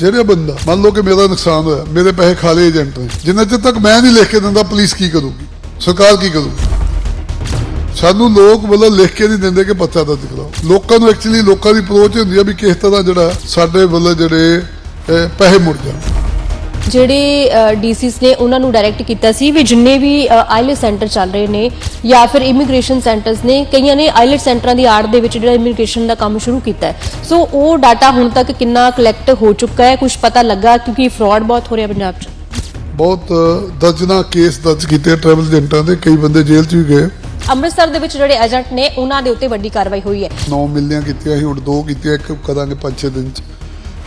ਜਿਹੜੇ ਬੰਦਾ, ਮੰਨ ਲਓ ਕਿ ਮੇਰਾ ਨੁਕਸਾਨ ਹੋਇਆ, ਮੇਰੇ ਪੈਸੇ ਖਾ ਲਏ ਏਜੰਟ ਨੇ, ਜਿੰਨਾ ਚਿਰ ਤੱਕ ਮੈਂ ਨਹੀਂ ਲਿਖ ਕੇ ਦਿੰਦਾ, ਪੁਲਿਸ ਕੀ ਕਰੂਗੀ? ਸਰਕਾਰ ਕੀ ਕਰੂਗੀ? ਸਾਨੂੰ ਲੋਕ ਵੱਲੋਂ ਲਿਖ ਕੇ ਨਹੀਂ ਦਿੰਦੇ ਕਿ ਬੱਚਾ ਦਰਜ ਕਰਾਓ। ਲੋਕਾਂ ਨੂੰ ਐਕਚੁਅਲੀ ਲੋਕਾਂ ਦੀ ਅਪਰੋਚ ਹੁੰਦੀ ਆ ਵੀ ਕਿਸ ਤਰ੍ਹਾਂ ਜਿਹੜਾ ਸਾਡੇ ਵੱਲੋਂ ਜਿਹੜੇ ਪੈਸੇ ਮੁੜ ਜਾਣ। ਜਿਹੜੇ ਡੀਸੀਸ ਨੇ ਉਹਨਾਂ ਨੂੰ ਡਾਇਰੈਕਟ ਕੀਤਾ ਸੀ ਵੀ ਜਿੰਨੇ ਵੀ ਆਈਲੈਟ ਸੈਂਟਰ ਚੱਲ ਰਹੇ ਨੇ ਜਾਂ ਫਿਰ ਇਮੀਗ੍ਰੇਸ਼ਨ ਸੈਂਟਰਸ ਨੇ ਕਈਆਂ ਨੇ ਆਈਲੈਟ ਸੈਂਟਰਾਂ ਦੀ ਆੜ ਦੇ ਵਿੱਚ ਜਿਹੜਾ ਇਮੀਗ੍ਰੇਸ਼ਨ ਦਾ ਕੰਮ ਸ਼ੁਰੂ ਕੀਤਾ ਸੋ ਉਹ ਡਾਟਾ ਹੁਣ ਤੱਕ ਕਿੰਨਾ ਕਲੈਕਟ ਹੋ ਚੁੱਕਾ ਹੈ ਕੁਝ ਪਤਾ ਲੱਗਾ ਕਿਉਂਕਿ ਫਰਾਡ ਬਹੁਤ ਹੋ ਰਿਹਾ ਪੰਜਾਬ 'ਚ? ਬਹੁਤ ਦਰਜਨਾ ਕੇਸ ਦਰਜ ਕੀਤੇ ਟਰੈਵਲ ਏਜੰਟਾਂ ਦੇ ਕਈ ਬੰਦੇ ਜੇਲ੍ਹ 'ਚ ਵੀ ਗਏ। ਅੰਮ੍ਰਿਤਸਰ ਦੇ ਵਿੱਚ ਜਿਹੜੇ ਏਜੰਟ ਨੇ ਉਹਨਾਂ ਦੇ ਉੱਤੇ ਵੱਡੀ ਕਾਰਵਾਈ ਹੋਈ ਹੈ। ਨੌ ਮਿਲਨੀਆਂ ਕੀਤੀਆਂ ਸੀ ਹੁਣ ਦੋ ਕੀਤੀਆਂ ਇੱਕ ਕਰਾਂਗੇ 5-6 ਦਿਨ 'ਚ।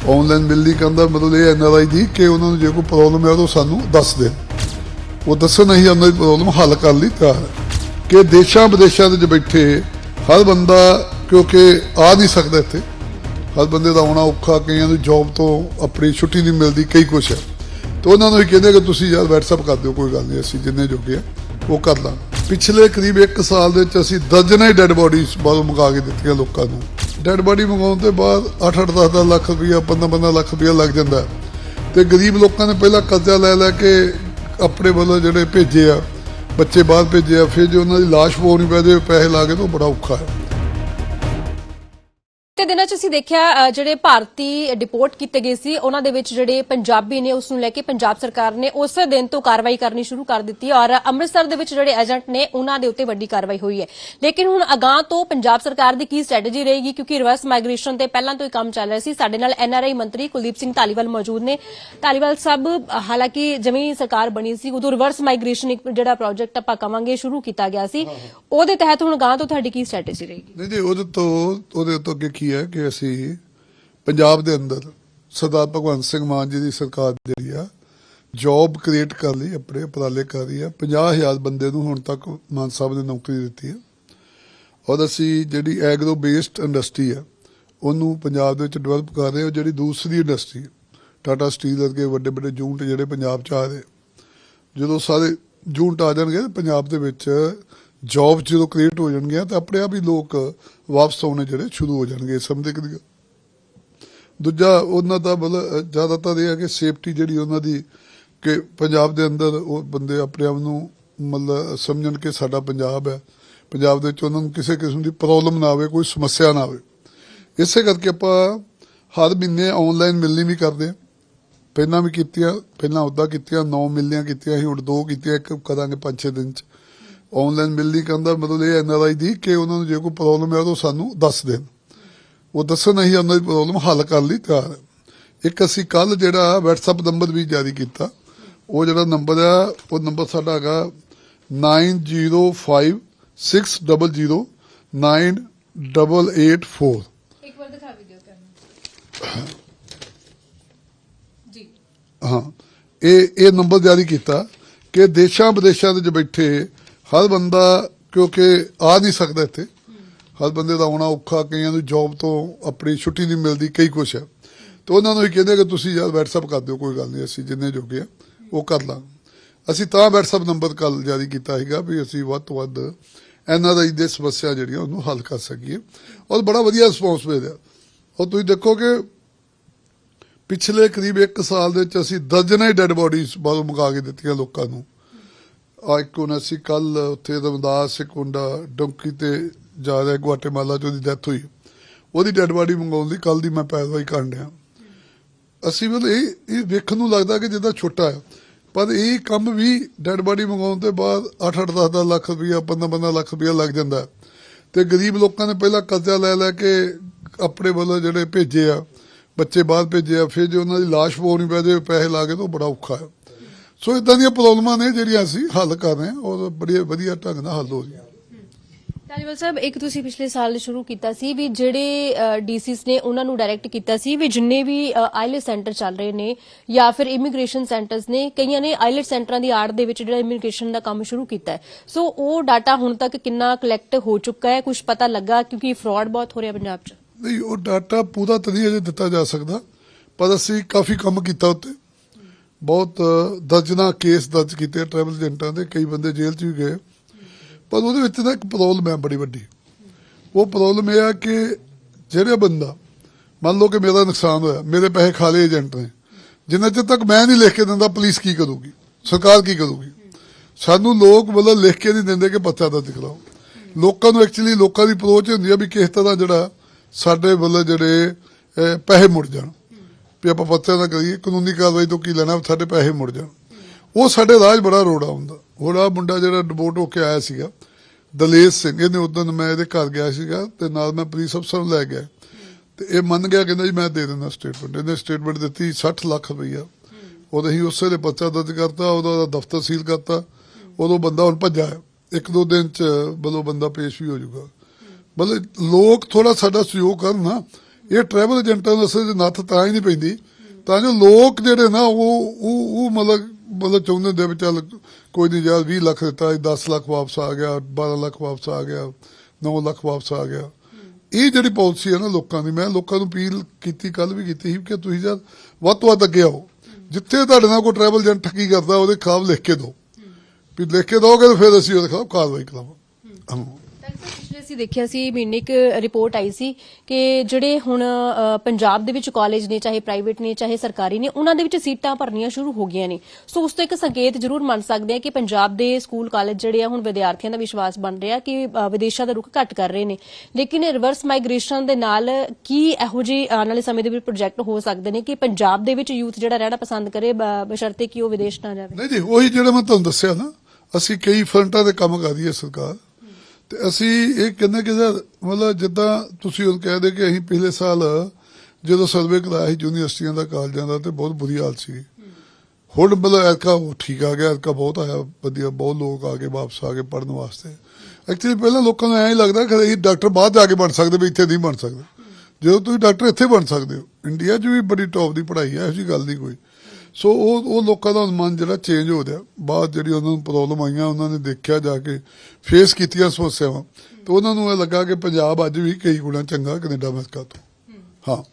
ਆਨਲਾਈਨ ਮਿਲਦੀ ਕਹਿੰਦਾ, ਮਤਲਬ ਇਹ ਐਨਆਰਆਈ ਦੀ ਕਿ ਉਹਨਾਂ ਨੂੰ ਜੇ ਕੋਈ ਪ੍ਰੋਬਲਮ ਹੈ ਉਹ ਸਾਨੂੰ ਦੱਸ ਦੇਣ ਉਹ ਦੱਸਣ ਹੀ ਉਹਨਾਂ ਦੀ ਪ੍ਰੋਬਲਮ ਹੱਲ ਕਰਨ ਲਈ ਤਿਆਰ ਹੈ। ਕਿ ਦੇਸ਼ਾਂ ਵਿਦੇਸ਼ਾਂ ਦੇ ਵਿੱਚ ਬੈਠੇ, ਹਰ ਬੰਦਾ, ਕਿਉਂਕਿ ਆ ਨਹੀਂ ਸਕਦਾ ਇੱਥੇ। ਹਰ ਬੰਦੇ ਦਾ ਆਉਣਾ ਔਖਾ, ਕਈਆਂ ਨੂੰ ਜੌਬ ਤੋਂ ਆਪਣੀ ਛੁੱਟੀ ਨਹੀਂ ਮਿਲਦੀ, ਕਈ ਕੁਛ ਹੈ। ਤੇ ਉਹਨਾਂ ਨੂੰ ਹੀ ਕਹਿੰਦੇ ਕਿ ਤੁਸੀਂ ਯਾਰ WhatsApp ਕਰ ਦਿਓ, ਕੋਈ ਗੱਲ ਨਹੀਂ, ਅਸੀਂ ਜਿੰਨੇ ਜੋਗੇ ਆ, ਉਹ ਕਰ ਲਾਂ ਪਿਛਲੇ ਕਰੀਬ 1 ਸਾਲ ਦੇ ਵਿੱਚ ਅਸੀਂ ਦਰਜਨਾਂ ਹੀ ਡੈੱਡ ਬੋਡੀਜ਼ ਬਾਹਰੋਂ ਮੰਗਾ ਕੇ ਦਿੱਤੀਆਂ ਲੋਕਾਂ ਨੂੰ। ਡੈੱਡ ਬੋਡੀ ਮੰਗਾਉਣ ਤੋਂ ਬਾਅਦ 8-8 10-10 ਲੱਖ ਰੁਪਈਆ 15-15 ਲੱਖ ਰੁਪਈਆ ਲੱਗ ਜਾਂਦਾ ਹੈ। ਤੇ ਗਰੀਬ ਲੋਕਾਂ ਨੇ ਪਹਿਲਾਂ ਕਰਜ਼ਾ ਲੈ ਲੈ ਕੇ ਆਪਣੇ ਵੱਲੋਂ ਜਿਹੜੇ ਭੇਜੇ ਆ, ਬੱਚੇ ਬਾਹਰ ਭੇਜੇ ਆ, ਫਿਰ ਜੇ ਉਹਨਾਂ ਦੀ ਲਾਸ਼ ਪਵਾਉਣੀ ਪੈ ਜਾਵੇ, ਪੈਸੇ ਲਾ ਕੇ ਤਾਂ ਉਹ ਬੜਾ ਔਖਾ ਹੈ ਤੇ ਦਿਨਾਂ 'ਚ ਅਸੀਂ ਦੇਖਿਆ ਜਿਹੜੇ ਭਾਰਤੀ ਡਿਪੋਰਟ ਕੀਤੇ ਗਏ ਸੀ ਉਹਨਾਂ ਦੇ ਵਿੱਚ ਜਿਹੜੇ ਪੰਜਾਬੀ ਨੇ ਉਸ ਨੂੰ ਲੈ ਕੇ ਪੰਜਾਬ ਸਰਕਾਰ ਨੇ ਉਸੇ ਦਿਨ ਤੋਂ ਕਾਰਵਾਈ ਕਰਨੀ ਸ਼ੁਰੂ ਕਰ ਦਿੱਤੀ ਔਰ ਅੰਮ੍ਰਿਤਸਰ ਦੇ ਵਿੱਚ ਜਿਹੜੇ ਏਜੰਟ ਨੇ ਉਹਨਾਂ ਦੇ ਉੱਤੇ ਵੱਡੀ ਕਾਰਵਾਈ ਹੋਈ ਹੈ। ਲੇਕਿਨ ਹੁਣ ਅਗਾਹ ਤੋਂ ਪੰਜਾਬ ਸਰਕਾਰ ਦੀ ਕੀ ਸਟ੍ਰੈਟਜੀ ਰਹੇਗੀ? ਕਿਉਂਕਿ ਰਿਵਰਸ ਮਾਈਗ੍ਰੇਸ਼ਨ ਤੇ ਪਹਿਲਾਂ ਤੋਂ ਹੀ ਕੰਮ ਚੱਲ ਰਿਹਾ ਸੀ। ਸਾਡੇ ਨਾਲ ਐਨਆਰਆਈ ਮੰਤਰੀ ਕੁਲਦੀਪ ਸਿੰਘ ਧਾਲੀਵਾਲ ਮੌਜੂਦ ਨੇ। ਧਾਲੀਵਾਲ ਸਾਹਿਬ ਹਾਲਾਂਕਿ ਜਮੀ ਸਰਕਾਰ ਬਣੀ ਸੀ ਉਦੋਂ ਰਿਵਰਸ ਮਾਈਗ੍ਰੇਸ਼ਨ ਇੱਕ ਜਿਹੜਾ ਪ੍ਰੋਜੈਕਟ ਆਪਾਂ ਕਵਾਂਗੇ ਸ਼ੁਰੂ ਕੀਤਾ ਗਿਆ ਸੀ। ਉਹਦੇ ਤਹਿਤ ਹੁਣ ਅਗਾਹ ਤੋਂ ਤੁਹਾਡੀ ਕੀ ਸਟ੍ਰੈਟਜੀ ਰਹੇਗੀ? ਨਹੀਂ ਨਹੀਂ ਉਹਦੇ ਤੋਂ ਉਹਦੇ ਤੋਂ ਅੱਗੇ ਕੀ ਹੈ ਕਿ ਅਸੀਂ ਪੰਜਾਬ ਦੇ ਅੰਦਰ ਸਰਦਾਰ ਭਗਵੰਤ ਸਿੰਘ ਮਾਨ ਜੀ ਦੀ ਸਰਕਾਰ ਜਿਹੜੀ ਆ ਜੌਬ ਕ੍ਰੀਏਟ ਕਰ ਲਈ, ਆਪਣੇ ਉਪਰਾਲੇ ਕਰ ਰਹੀ ਆ। 50000 ਬੰਦੇ ਨੂੰ ਹੁਣ ਤੱਕ ਮਾਨ ਸਾਹਿਬ ਨੇ ਨੌਕਰੀ ਦਿੱਤੀ ਹੈ ਔਰ ਅਸੀਂ ਜਿਹੜੀ ਐਗਰੋ ਬੇਸਡ ਇੰਡਸਟਰੀ ਆ, ਉਹਨੂੰ ਪੰਜਾਬ ਦੇ ਵਿੱਚ ਡਿਵੈਲਪ ਕਰ ਰਹੇ ਹਾਂ ਜਿਹੜੀ ਦੂਸਰੀ ਇੰਡਸਟਰੀ ਟਾਟਾ ਸਟੀਲ ਵਰਗੇ ਵੱਡੇ ਵੱਡੇ ਯੂਨਿਟ ਜਿਹੜੇ ਪੰਜਾਬ 'ਚ ਆ ਰਹੇ ਜਦੋਂ ਸਾਰੇ ਯੂਨਿਟ ਆ ਜਾਣਗੇ, ਪੰਜਾਬ ਦੇ ਵਿੱਚ ਜੌਬ ਜਦੋਂ ਕ੍ਰੀਏਟ ਹੋ ਜਾਣਗੀਆਂ ਤਾਂ ਆਪਣੇ ਆਪ ਹੀ ਲੋਕ ਵਾਪਸ ਆਉਣੇ ਜਿਹੜੇ ਸ਼ੁਰੂ ਹੋ ਜਾਣਗੇ ਸਮਝਦੇ ਕਿ ਦੂਜਾ, ਉਹਨਾਂ ਦਾ ਮਤਲਬ ਜ਼ਿਆਦਾਤਰ ਇਹ ਹੈ ਕਿ ਸੇਫਟੀ ਜਿਹੜੀ ਉਹਨਾਂ ਦੀ, ਕਿ ਪੰਜਾਬ ਦੇ ਅੰਦਰ ਉਹ ਬੰਦੇ ਆਪਣੇ ਆਪ ਨੂੰ ਮਤਲਬ ਸਮਝਣ ਕਿ ਸਾਡਾ ਪੰਜਾਬ ਹੈ। ਪੰਜਾਬ ਦੇ ਵਿੱਚ ਉਹਨਾਂ ਨੂੰ ਕਿਸੇ ਕਿਸਮ ਦੀ ਪ੍ਰੋਬਲਮ ਨਾ ਆਵੇ, ਕੋਈ ਸਮੱਸਿਆ ਨਾ ਆਵੇ। ਇਸੇ ਕਰਕੇ ਆਪਾਂ ਹਰ ਮਹੀਨੇ ਆਨਲਾਈਨ ਮਿਲਣੀ ਵੀ ਕਰਦੇ ਹਾਂ। ਪਹਿਲਾਂ ਵੀ ਕੀਤੀਆਂ, ਪਹਿਲਾਂ ਉਦਾਂ ਕੀਤੀਆਂ 9 ਮਿਲਣੀਆਂ ਕੀਤੀਆਂ ਸੀ, ਹੁਣ ਦੋ ਕੀਤੀਆਂ, ਇੱਕ ਕਰਾਂਗੇ 5-6 ਦਿਨ ਚ। ਆਨਲਾਈਨ ਮਿਲਣੀ ਕਹਿੰਦਾ ਮਤਲਬ ਇਹ ਐਨਆਰਆਈ ਦੀ ਕਿ ਉਹਨਾਂ ਨੂੰ ਜੇ ਕੋਈ ਪ੍ਰੋਬਲਮ ਹੈ ਉਹ ਸਾਨੂੰ ਦੱਸ ਦੇਣ। ਉਹ ਦੱਸਣ ਅਸੀਂ ਉਹਨਾਂ ਦੀ ਪ੍ਰੋਬਲਮ ਹੱਲ ਕਰਨ ਲਈ ਤਿਆਰ ਇੱਕ ਅਸੀਂ ਕੱਲ ਜਿਹੜਾ WhatsApp ਨੰਬਰ ਵੀ ਜਾਰੀ ਕੀਤਾ ਉਹ ਜਿਹੜਾ ਨੰਬਰ ਆ ਉਹ ਨੰਬਰ ਸਾਡਾ ਹੈਗਾ 9050909884 ਇੱਕ ਵਾਰ ਦਿਖਾ ਵੀਡੀਓ ਜੀ। ਹਾਂ। ਇਹ ਇਹ ਨੰਬਰ ਜਾਰੀ ਕੀਤਾ ਕਿ ਦੇਸ਼ਾਂ ਵਿਦੇਸ਼ਾਂ ਦੇ ਵਿੱਚ ਬੈਠੇ ਹਰ ਬੰਦਾ, ਕਿਉਂਕਿ ਆ ਨਹੀਂ ਸਕਦਾ ਇੱਥੇ। ਹਰ ਬੰਦੇ ਦਾ ਆਉਣਾ ਔਖਾ, ਕਈਆਂ ਨੂੰ ਜੌਬ ਤੋਂ ਆਪਣੀ ਛੁੱਟੀ ਨਹੀਂ ਮਿਲਦੀ, ਕਈ ਕੁਛ ਹੈ। ਤੇ ਉਹਨਾਂ ਨੂੰ ਹੀ ਕਹਿੰਦੇ ਕਿ ਤੁਸੀਂ ਯਾਰ WhatsApp ਕਰ ਦਿਓ, ਕੋਈ ਗੱਲ ਨਹੀਂ, ਅਸੀਂ ਜਿੰਨੇ ਜੋਗੇ ਆ, ਉਹ ਕਰ ਲਾਂ ਅਸੀਂ ਤਾਂ WhatsApp ਨੰਬਰ ਕੱਲ ਜਾਰੀ ਕੀਤਾ ਹੈਗਾ ਵੀ ਅਸੀਂ ਵੱਧ ਤੋਂ ਵੱਧ ਐਨਆਰਆਈ ਦੇ ਸਮੱਸਿਆ ਜਿਹੜੀਆਂ, ਉਹਨੂੰ ਹੱਲ ਕਰ ਸਕੀਏ। ਔਰ ਬੜਾ ਵਧੀਆ ਰਿਸਪੌਂਸ ਮਿਲਿਆ। ਔਰ ਤੁਸੀਂ ਦੇਖੋ ਕਿ ਪਿਛਲੇ ਕਰੀਬ 1 ਸਾਲ ਦੇ ਵਿੱਚ ਅਸੀਂ ਦਰਜਨਾਂ ਹੀ ਡੈੱਡ ਬੋਡੀਜ਼ ਬਾਹਰੋਂ ਮੰਗਾ ਕੇ ਦਿੱਤੀਆਂ ਲੋਕਾਂ ਨੂੰ। ਆ ਇੱਕ ਹੁਣ ਅਸੀਂ ਕੱਲ ਉੱਥੇ ਰਮਦਾਸ ਇੱਕ ਮੁੰਡਾ ਡੋਂਕੀ ਤੇ ਜਾ ਰਿਹਾ ਗੁਆਟੇਮਾਲਾ ਚ, ਉਹਦੀ ਡੈਥ ਹੋਈ। ਉਹਦੀ ਡੈੱਡ ਬੋਡੀ ਮੰਗਾਉਣ ਦੀ ਕੱਲ ਦੀ ਮੈਂ ਪੈਰਵਾਈ ਕਰਨ ਡਿਆ। ਅਸੀਂ ਮਤਲਬ ਇਹ ਇਹ ਵੇਖਣ ਨੂੰ ਲੱਗਦਾ ਕਿ ਜਿੱਦਾਂ ਛੋਟਾ ਹੈ ਪਰ ਇਹ ਕੰਮ ਵੀ ਡੈੱਡ ਬੋਡੀ ਮੰਗਾਉਣ ਤੋਂ ਬਾਅਦ 8-8 10-10 ਲੱਖ ਰੁਪਇਆ 15-15 ਲੱਖ ਰੁਪਇਆ ਲੱਗ ਜਾਂਦਾ। ਹੈ। ਤੇ ਗਰੀਬ ਲੋਕਾਂ ਨੇ ਪਹਿਲਾਂ ਕਰਜ਼ਾ ਲੈ ਲੈ ਕੇ ਆਪਣੇ ਵੱਲੋਂ ਜਿਹੜੇ ਭੇਜੇ ਆ, ਬੱਚੇ ਬਾਹਰ ਭੇਜੇ ਆ, ਫਿਰ ਜੇ ਉਹਨਾਂ ਦੀ ਲਾਸ਼ ਪਵਾਉਣੀ ਪੈ ਜਾਵੇ ਪੈਸੇ ਲਾ ਕੇ ਤਾਂ ਉਹ ਬੜਾ ਔਖਾ ਹੈ ਸੋ ਇਦਾਂ ਦੀਆਂ ਪ੍ਰੋਬਲਮਾਂ ਨੇ ਜਿਹੜੀਆਂ ਅਸੀਂ ਹੱਲ ਕਰ ਰਹੇ ਹਾਂ ਔਰ ਬੜੀ ਵਧੀਆ ਢੰਗ ਨਾਲ ਹੱਲ ਹੋ ਰਹੀਆਂ ਧਾਲੀਵਾਲ ਸਾਹਿਬ ਇੱਕ ਤੁਸੀਂ ਪਿਛਲੇ ਸਾਲ ਸ਼ੁਰੂ ਕੀਤਾ ਸੀ ਵੀ ਜਿਹੜੇ ਡੀਸੀਸ ਨੇ ਉਹਨਾਂ ਨੂੰ ਡਾਇਰੈਕਟ ਕੀਤਾ ਸੀ ਵੀ ਜਿੰਨੇ ਵੀ ਆਈਲੈਟ ਸੈਂਟਰ ਚੱਲ ਰਹੇ ਨੇ ਜਾਂ ਫਿਰ ਇਮੀਗ੍ਰੇਸ਼ਨ ਸੈਂਟਰਸ ਨੇ ਕਈਆਂ ਨੇ ਆਈਲੈਟ ਸੈਂਟਰਾਂ ਦੀ ਆੜ ਦੇ ਵਿੱਚ ਜਿਹੜਾ ਇਮੀਗ੍ਰੇਸ਼ਨ ਦਾ ਕੰਮ ਸ਼ੁਰੂ ਕੀਤਾ ਹੈ। ਸੋ ਉਹ ਡਾਟਾ ਹੁਣ ਤੱਕ ਕਿੰਨਾ ਕਲੈਕਟ ਹੋ ਚੁੱਕਾ ਹੈ ਕੁਝ ਪਤਾ ਲੱਗਾ ਕਿਉਂਕਿ ਫਰਾਡ ਬਹੁਤ ਹੋ ਰਿਹਾ ਪੰਜਾਬ 'ਚ? ਨਹੀਂ ਉਹ ਡਾਟਾ ਪੂਰਾ ਤਾਂ ਨਹੀਂ ਅਜੇ ਦਿੱਤਾ ਜਾ ਸਕਦਾ ਪਰ ਅਸੀਂ ਕਾਫੀ ਕੰਮ ਕੀਤਾ ਉੱਤੇ। ਬਹੁਤ ਦਰਜਨਾ ਕੇਸ ਦਰਜ ਕੀਤੇ ਟਰੈਵਲ ਏਜੰਟਾਂ ਦੇ, ਕਈ ਬੰਦੇ ਜੇਲ੍ਹ 'ਚ ਵੀ ਗਏ। ਪਰ ਉਹਦੇ ਵਿੱਚ ਨਾ ਇੱਕ ਪ੍ਰੋਬਲਮ ਹੈ ਬੜੀ ਵੱਡੀ। ਉਹ ਪ੍ਰੋਬਲਮ ਇਹ ਆ ਕਿ ਜਿਹੜਾ ਬੰਦਾ, ਮੰਨ ਲਓ ਕਿ ਮੇਰਾ ਨੁਕਸਾਨ ਹੋਇਆ, ਮੇਰੇ ਪੈਸੇ ਖਾ ਲਏ ਏਜੰਟ ਨੇ, ਜਿੰਨਾ ਚਿਰ ਤੱਕ ਮੈਂ ਨਹੀਂ ਲਿਖ ਕੇ ਦਿੰਦਾ, ਪੁਲਿਸ ਕੀ ਕਰੂਗੀ? ਸਰਕਾਰ ਕੀ ਕਰੂਗੀ? ਸਾਨੂੰ ਲੋਕ ਵੱਲੋਂ ਲਿਖ ਕੇ ਨਹੀਂ ਦਿੰਦੇ ਕਿ ਪੱਤਾ ਦਰਜ ਕਰਾਓ। ਲੋਕਾਂ ਨੂੰ ਐਕਚੁਅਲੀ ਲੋਕਾਂ ਦੀ ਅਪਰੋਚ ਹੁੰਦੀ ਆ ਵੀ ਕਿਸ ਤਰ੍ਹਾਂ ਜਿਹੜਾ ਸਾਡੇ ਵੱਲੋਂ ਜਿਹੜੇ ਪੈਸੇ ਮੁੜ ਜਾਣ। ਵੀ ਆਪਾਂ ਪੱਤੇ ਨਾ ਕਰੀਏ, ਕਾਨੂੰਨੀ ਕਾਰਵਾਈ ਤੋਂ ਕੀ ਲੈਣਾ, ਸਾਡੇ ਪੈਸੇ ਮੁੜ ਜਾਣ। ਉਹ ਸਾਡੇ ਰਾਜ ਬੜਾ ਰੋੜਾ ਹੁੰਦਾ। ਹੋੜਾ ਮੁੰਡਾ ਜਿਹੜਾ ਡਿਪੋਰਟ ਹੋ ਕੇ ਆਇਆ ਸੀਗਾ ਦਲੇਸ਼ ਸਿੰਘ, ਇਹਨੇ ਉਦੋਂ ਮੈਂ ਇਹਦੇ ਘਰ ਗਿਆ ਸੀਗਾ ਤੇ ਨਾਲ ਮੈਂ ਪੁਲਿਸ ਅਫਸਰ ਨੂੰ ਲੈ ਗਿਆ। ਤੇ ਇਹ ਮੰਨ ਗਿਆ, ਕਹਿੰਦਾ ਜੀ ਮੈਂ ਦੇ ਦਿੰਦਾ ਸਟੇਟਮੈਂਟ ਇਹਨੇ ਸਟੇਟਮੈਂਟ ਦਿੱਤੀ 60 ਲੱਖ ਰੁਪਈਆ। ਉਹਦੇ ਹੀ ਉਸੇ ਦੇ ਪਰਚਾ ਦਰਜ ਕਰਤਾ, ਉਹਦਾ ਦਫ਼ਤਰ ਸੀਲ ਕਰਤਾ। ਉਦੋਂ ਬੰਦਾ ਹੁਣ ਭੱਜਾ ਇੱਕ ਦੋ ਦਿਨ ਚ ਬਲੋ ਬੰਦਾ ਪੇਸ਼ ਵੀ ਹੋ ਜਾਊਗਾ। ਮਤਲਬ ਲੋਕ ਥੋੜਾ ਸਾਡਾ ਸਹਿਯੋਗ ਕਰਨ ਨਾ। ਇਹ ਟਰੈਵਲ ਏਜੰਟਾਂ ਨੂੰ ਅਸਲ 'ਚ ਨੱਥ ਤਾਂ ਹੀ ਨਹੀਂ ਪੈਂਦੀ। ਤਾਂ ਜੋ ਲੋਕ ਜਿਹੜੇ ਨਾ ਉਹ ਉਹ ਉਹ ਮਤਲਬ ਮਤਲਬ ਚਾਹੁੰਦੇ ਹੁੰਦੇ ਵੀ ਚੱਲ ਕੋਈ ਨਹੀਂ ਯਾਰ 20 ਲੱਖ ਦਿੱਤਾ 10 ਲੱਖ ਵਾਪਸ ਆ ਗਿਆ 12 ਲੱਖ ਵਾਪਸ ਆ ਗਿਆ 9 ਲੱਖ ਵਾਪਸ ਆ ਗਿਆ। ਇਹ ਜਿਹੜੀ ਪਾਲਿਸੀ ਹੈ ਨਾ ਲੋਕਾਂ ਦੀ ਮੈਂ ਲੋਕਾਂ ਨੂੰ ਅਪੀਲ ਕੀਤੀ ਕੱਲ ਵੀ ਕੀਤੀ ਸੀ ਕਿ ਤੁਸੀਂ ਜਦ ਵੱਧ ਤੋਂ ਵੱਧ ਅੱਗੇ ਆਓ। ਜਿੱਥੇ ਤੁਹਾਡੇ ਨਾਲ ਕੋਈ ਟਰੈਵਲ ਏਜੰਟ ਠੱਗੀ ਕਰਦਾ ਉਹਦੇ ਖਿਲਾਫ ਲਿਖ ਕੇ ਦਿਓ। ਵੀ ਲਿਖ ਕੇ ਦੋਗੇ ਤਾਂ ਫਿਰ ਅਸੀਂ ਉਹਦੇ ਖਿਲਾਫ ਕਾਰਵਾਈ ਕਰਾਵਾਂਗੇ। ਹਾਂ। ਪਿਛਲੇ ਅਸੀਂ ਦੇਖਿਆ ਸੀ ਮਹੀਨੇ ਇੱਕ ਰਿਪੋਰਟ ਆਈ ਸੀ ਕਿ ਜਿਹੜੇ ਹੁਣ ਅ, ਪੰਜਾਬ ਦੇ ਵਿੱਚ ਕਾਲਜ ਨੇ ਚਾਹੇ ਪ੍ਰਾਈਵੇਟ ਨੇ ਚਾਹੇ ਸਰਕਾਰੀ ਨੇ ਉਹਨਾਂ ਦੇ ਵਿੱਚ ਸੀਟਾਂ ਭਰਨੀਆਂ ਸ਼ੁਰੂ ਹੋ ਗਈਆਂ ਨੇ। ਸੋ ਉਸ ਤੋਂ ਇੱਕ ਸੰਕੇਤ ਜ਼ਰੂਰ ਮੰਨ ਸਕਦੇ ਆ ਕਿ ਪੰਜਾਬ ਦੇ ਸਕੂਲ ਕਾਲਜ ਜਿਹੜੇ ਆ ਹੁਣ ਵਿਦਿਆਰਥੀਆਂ ਦਾ ਵਿਸ਼ਵਾਸ ਬਣ ਰਿਹਾ ਕਿ ਅ, ਵਿਦੇਸ਼ਾਂ ਦਾ ਰੁਖ ਘੱਟ ਕਰ ਰਹੇ ਨੇ। ਲੇਕਿਨ ਰਿਵਰਸ ਮਾਈਗ੍ਰੇਸ਼ਨ ਦੇ ਨਾਲ ਕੀ ਇਹੋ ਜਿਹੇ ਆਉਣ ਵਾਲੇ ਸਮੇਂ ਦੇ ਵਿੱਚ ਪ੍ਰੋਜੈਕਟ ਹੋ ਸਕਦੇ ਨੇ ਕਿ ਪੰਜਾਬ ਦੇ ਵਿੱਚ ਯੂਥ ਜਿਹੜਾ ਰਹਿਣਾ ਪਸੰਦ ਕਰੇ ਬ- ਬਸ਼ਰਤੇ ਕਿ ਉਹ ਵਿਦੇਸ਼ ਨਾ ਜਾਵੇ? ਨਹੀਂ ਜੀ ਉਹੀ ਜਿਹੜਾ ਮੈਂ ਤੁਹਾਨੂੰ ਦੱਸਿਆ ਨਾ ਅਸੀਂ ਕਈ ਫਰੰਟਾਂ ਤੇ ਕੰਮ ਕਰ ਰਹੀ ਹੈ ਸਰਕਾਰ। ਤੇ ਅਸੀਂ ਇਹ ਕਹਿੰਦੇ ਕਿ ਸਰ ਮਤਲਬ ਜਿੱਦਾਂ ਤੁਸੀਂ ਉਹ ਕਹਦੇ ਕਿ ਅਸੀਂ ਪਿਛਲੇ ਸਾਲ ਜਦੋਂ ਸਰਵੇ ਕਰਾਇਆ ਸੀ ਯੂਨੀਵਰਸਿਟੀਆਂ ਦਾ, ਕਾਲਜਾਂ ਦਾ, ਤੇ ਬਹੁਤ ਬੁਰੀ ਹਾਲਤ ਸੀ। ਹੁਣ ਮਤਲਬ ਐਰਕਾ ਠੀਕ ਆ ਗਿਆ ਐਰਕਾ ਬਹੁਤ ਆਇਆ, ਵਧੀਆ, ਬਹੁਤ ਲੋਕ ਆ ਕੇ ਵਾਪਸ ਆ ਕੇ ਪੜਨ ਵਾਸਤੇ। ਐਕਚੁਅਲੀ ਪਹਿਲਾਂ ਲੋਕਾਂ ਨੂੰ ਐਂ ਹੀ ਲੱਗਦਾ ਕਿ ਅਸੀਂ ਡਾਕਟਰ ਬਾਹਰ ਜਾ ਕੇ ਬਣ ਸਕਦੇ ਵੀ ਇੱਥੇ ਨਹੀਂ ਬਣ ਸਕਦੇ। ਜਦੋਂ ਤੁਸੀਂ ਡਾਕਟਰ ਇੱਥੇ ਬਣ ਸਕਦੇ ਹੋ ਇੰਡੀਆ 'ਚ ਵੀ ਬੜੀ ਟੌਪ ਦੀ ਪੜ੍ਹਾਈ ਹੈ ਇਹੋ ਜਿਹੀ ਗੱਲ ਨਹੀਂ ਕੋਈ। ਸੋ ਉਹ ਉਹ ਲੋਕਾਂ ਦਾ ਮਨ ਜਿਹੜਾ ਚੇਂਜ ਹੋ ਰਿਹਾ। ਬਾਅਦ ਜਿਹੜੀ ਉਹਨਾਂ ਨੂੰ ਪ੍ਰੋਬਲਮ ਆਈਆਂ ਉਹਨਾਂ ਨੇ ਦੇਖਿਆ ਜਾ ਕੇ ਫੇਸ ਕੀਤੀਆਂ ਸਮੱਸਿਆਵਾਂ। ਤੇ ਉਹਨਾਂ ਨੂੰ ਇਹ ਲੱਗਾ ਕਿ ਪੰਜਾਬ ਅੱਜ ਵੀ ਕਈ ਗੁਣਾ ਚੰਗਾ ਕੈਨੇਡਾ ਅਮਰੀਕਾ ਤੋਂ। ਹਾਂ।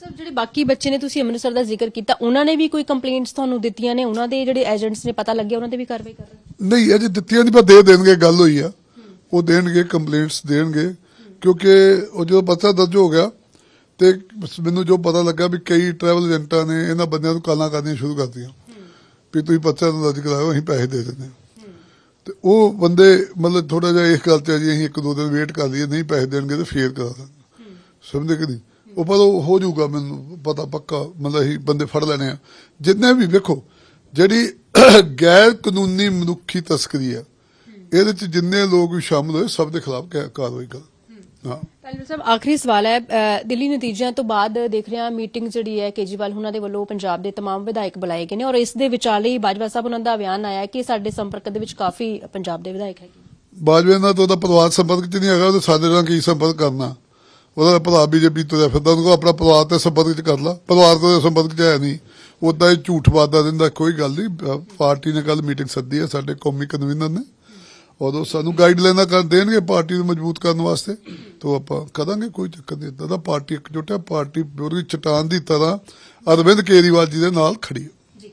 ਸਾਹਿਬ ਜਿਹੜੇ ਬਾਕੀ ਬੱਚੇ ਨੇ ਤੁਸੀਂ ਅੰਮ੍ਰਿਤਸਰ ਦਾ ਜ਼ਿਕਰ ਕੀਤਾ ਉਹਨਾਂ ਨੇ ਵੀ ਕੋਈ ਕੰਪਲੇਂਟਸ ਤੁਹਾਨੂੰ ਦਿੱਤੀਆਂ ਨੇ? ਉਹਨਾਂ ਦੇ ਜਿਹੜੇ ਏਜੰਟਸ ਨੇ ਪਤਾ ਲੱਗਿਆ ਉਹਨਾਂ ਤੇ ਵੀ ਕਾਰਵਾਈ ਕਰ ਰਹੇ ਨਹੀਂ ਅਜੇ ਦਿੱਤੀਆਂ ਨਹੀਂ ਪਰ ਦੇ ਦੇਣਗੇ ਗੱਲ ਹੋਈ ਆ। ਉਹ ਦੇਣਗੇ ਕੰਪਲੇਂਟਸ ਦੇਣਗੇ। ਕਿਉਂਕਿ ਉਹ ਜਦੋਂ ਪਤਾ ਦਰਜ ਹੋ ਗਿਆ ਤੇ ਮੈਨੂੰ ਜੋ ਪਤਾ ਲੱਗਾ ਵੀ ਕਈ ਟਰੈਵਲ ਏਜੰਟਾਂ ਨੇ ਇਹਨਾਂ ਬੰਦਿਆਂ ਨੂੰ ਕਾਲਾਂ ਕਰਨੀਆਂ ਸ਼ੁਰੂ ਕਰਤੀਆਂ। ਵੀ ਤੁਸੀਂ ਪੱਤਰ ਦਰਜ ਕਰਾਓ ਅਸੀਂ ਪੈਸੇ ਦੇ ਦਿੰਦੇ ਤੇ ਉਹ ਬੰਦੇ ਮਤਲਬ ਥੋੜਾ ਜਿਹਾ ਇਸ ਗੱਲ ਤੇ ਜੀ ਅਸੀਂ ਇੱਕ ਦੋ ਦਿਨ ਵੇਟ ਕਰ ਲਈਏ ਨਹੀਂ ਪੈਸੇ ਦੇਣਗੇ ਤੇ ਫੇਰ ਕਰਾ ਦਾਂਗੇ। ਸਮਝਦੇ ਕਿ ਨਹੀਂ? ਉਹ ਪਰ ਉਹ ਹੋ ਜਾਊਗਾ ਮੈਨੂੰ ਪਤਾ ਪੱਕਾ ਮਤਲਬ ਅਸੀਂ ਬੰਦੇ ਫੜ ਲੈਣੇ ਆ। ਜਿੰਨੇ ਵੀ ਵੇਖੋ ਜਿਹੜੀ ਗੈਰ ਕਾਨੂੰਨੀ ਮਨੁੱਖੀ ਤਸਕਰੀ ਆ ਇਹਦੇ ਚ ਜਿੰਨੇ ਲੋਕ ਸ਼ਾਮਲ ਹੋਏ ਸਭ ਦੇ ਖਿਲਾਫ ਕਾਰਵਾਈ ਕਰ ਹਾਂ ਤਾਲਿਬ ਸਾਹਿਬ ਆਖਰੀ ਸਵਾਲ ਹੈ ਅ, ਦਿੱਲੀ ਨਤੀਜਿਆਂ ਤੋਂ ਬਾਅਦ ਦੇਖ ਰਿਹਾ ਮੀਟਿੰਗ ਜਿਹੜੀ ਹੈ ਕੇਜੀਵਾਲ ਉਹਨਾਂ ਦੇ ਵੱਲੋਂ ਪੰਜਾਬ ਦੇ तमाम ਵਿਧਾਇਕ ਬੁਲਾਏ ਗਏ ਨੇ ਔਰ ਇਸ ਦੇ ਵਿਚਾਲੇ ਹੀ ਬਾਜਵਾ ਸਾਹਿਬ ਉਹਨਾਂ ਦਾ ਬਿਆਨ ਆਇਆ ਕਿ ਸਾਡੇ ਸੰਪਰਕ ਦੇ ਵਿੱਚ ਕਾਫੀ ਪੰਜਾਬ ਦੇ ਵਿਧਾਇਕ ਹੈਗੇ ਬਾਜਵੇ ਨਾਲ ਤਾਂ ਉਹਦਾ ਪਰਿਵਾਰ ਸੰਪਰਕ ਚ ਨਹੀਂ ਹੈਗਾ ਉਹਦੇ ਸਾਡੇ ਨਾਲ ਕੀ ਸੰਪਰਕ ਕਰਨਾ ਉਹਦਾ ਭਰਾ ਬੀਜੇਪੀ ਤੋਂ ਫਿਰਦਾ ਉਹਨੂੰ ਕਹੋ ਆਪਣਾ ਪਰਿਵਾਰ ਤੇ ਸੰਪਰਕ ਚ ਕਰ ਲਾ ਪਰਿਵਾਰ ਤੋਂ ਸੰਪਰਕ ਚ ਹੈ ਨਹੀਂ ਉਦਾਂ ਹੀ ਝੂਠ ਵਾਦਾ ਦਿੰਦਾ ਕੋਈ ਗੱਲ ਨਹੀਂ ਅਹ ਪਾਰਟੀ ਨੇ ਕੱਲ ਮੀਟਿੰਗ ਸੱਦੀ ਹੈ ਸਾਡੇ ਕੌਮੀ ਕਨਵੀਨਰ ਨੇ ਉਦੋਂ ਸਾਨੂੰ ਗਾਈਡਲਾਈਨਾਂ ਕਰ ਦੇਣਗੇ ਪਾਰਟੀ ਨੂੰ ਮਜ਼ਬੂਤ ਕਰਨ ਵਾਸਤੇ ਤੋਂ ਆਪਾਂ ਕਰਾਂਗੇ ਕੋਈ ਚੱਕਰ ਨਹੀਂ ਏਦਾਂ ਦਾ ਪਾਰਟੀ ਇਕਜੁੱਟ ਹੈ ਪਾਰਟੀ ਪੂਰੀ ਚਟਾਨ ਦੀ ਤਰ੍ਹਾਂ ਅਰਵਿੰਦ ਕੇਜਰੀਵਾਲ ਜੀ ਦੇ ਨਾਲ ਖੜੀ ਹੈ ਜੀ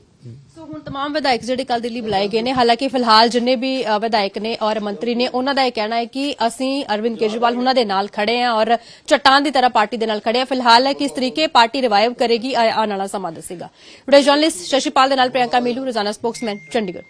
ਸੋ ਹੁਣ तमाम ਵਿਧਾਇਕ ਜਿਹੜੇ ਕੱਲ ਦਿੱਲੀ ਬੁਲਾਏ ਗਏ ਨੇ ਹਾਲਾਂਕਿ ਫਿਲਹਾਲ ਜਿੰਨੇ ਵੀ ਅ, ਵਿਧਾਇਕ ਨੇ ਔਰ ਮੰਤਰੀ ਨੇ ਉਹਨਾਂ ਦਾ ਇਹ ਕਹਿਣਾ ਹੈ ਕਿ ਅਸੀਂ ਅਰਵਿੰਦ ਕੇਜਰੀਵਾਲ ਉਹਨਾਂ ਦੇ ਨਾਲ ਖੜੇ ਹਾਂ ਔਰ ਚਟਾਨ ਦੀ ਤਰ੍ਹਾਂ ਪਾਰਟੀ ਦੇ ਨਾਲ ਖੜੇ ਹਾਂ ਫਿਲਹਾਲ ਹੈ ਕਿਸ ਤਰੀਕੇ ਪਾਰਟੀ ਰਿਵਾਈਵ ਕਰੇਗੀ ਆ- ਆਉਣ ਵਾਲਾ ਸਮਾਂ ਦੱਸੇਗਾ ਵੀਡੀਓ ਜਰਨਲਿਸਟ ਸ਼ਸ਼ੀਪਾਲ ਦੇ ਨਾਲ ਪ੍ਰਿਯੰਕਾ ਮੀਲੂ ਰੋਜ਼ਾਨਾ ਸਪੋਕਸਮੈਨ ਚੰਡੀਗੜ੍ਹ